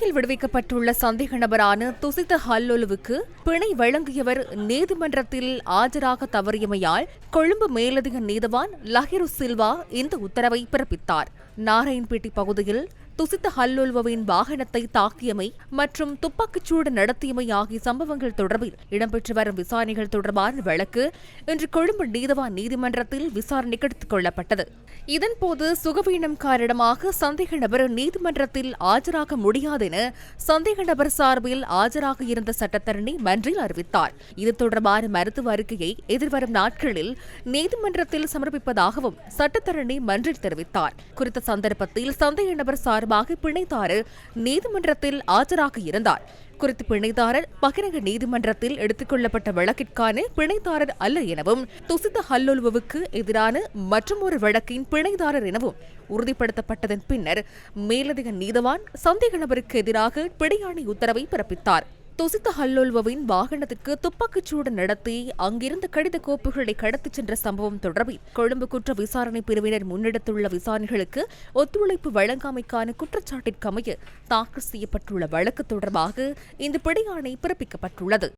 சிறையில் விடுவிக்கப்பட்டுள்ள சந்தேக நபரான துசித ஹல்லொலுவுக்கு பிணை வழங்கியவர் நீதிமன்றத்தில் ஆஜராக தவறியமையால் கொழும்பு மேலதிக நீதவான் லஹிரு சில்வா இந்த உத்தரவை பிறப்பித்தார். நாராயண்பேட்டை பகுதியில் துசித்த ஹல்லுல்வவின் வாகனத்தை தாக்கியமை மற்றும் துப்பாக்கிச்சூடு நடத்தியமை ஆகிய சம்பவங்கள் தொடர்பில் இடம்பெற்று வரும் விசாரணைகள் தொடர்பான வழக்கு இன்று கொழும்பு நீதவான் நீதிமன்றத்தில் விசாரணைக்கு எடுத்துக் கொள்ளப்பட்டது. இதன்போது சுகவீனம் காரணமாக சந்தேக நபர் நீதிமன்றத்தில் ஆஜராக முடியாது என சந்தேக நபர் சார்பில் ஆஜராக இருந்த சட்டத்தரணி மன்றில் அறிவித்தார். இது தொடர்பான மருத்துவ அறிக்கையை எதிர்வரும் நாட்களில் நீதிமன்றத்தில் சமர்ப்பிப்பதாகவும் சட்டத்தரணி மன்றில் தெரிவித்தார். குறித்த சந்தர்ப்பத்தில் சந்தேக நபர் சார்பில் சார்பாக பிணைத்தாரர் நீதிமன்றத்தில் ஆஜராக இருந்தார். குறித்து பிணைதாரர் பகிரங்க நீதிமன்றத்தில் எடுத்துக் கொள்ளப்பட்ட வழக்கிற்கான பிணைதாரர் அல்ல எனவும் துசித ஹல்லொல்வுக்கு எதிரான மற்றொரு வழக்கின் பிணைதாரர் எனவும் உறுதிப்படுத்தப்பட்டதன் பின்னர் மேலதிக நீதவான் சந்தேக நபருக்கு எதிராக பிணையாணை உத்தரவை பிறப்பித்தார். துசித்த ஹல்லோல்வவின் வாகனத்துக்கு துப்பாக்கிச்சூடு நடத்தி அங்கிருந்த கடித கோப்புகளை கடத்திச் சென்ற சம்பவம் தொடர்பில் கொழும்பு குற்ற விசாரணை பிரிவினர் முன்னெடுத்துள்ள விசாரணைகளுக்கு ஒத்துழைப்பு வழங்காமைக்கான குற்றச்சாட்டிற்கமைய தாக்கல் செய்யப்பட்டுள்ள வழக்கு தொடர்பாக இந்த பிடியாணை பிறப்பிக்கப்பட்டுள்ளது.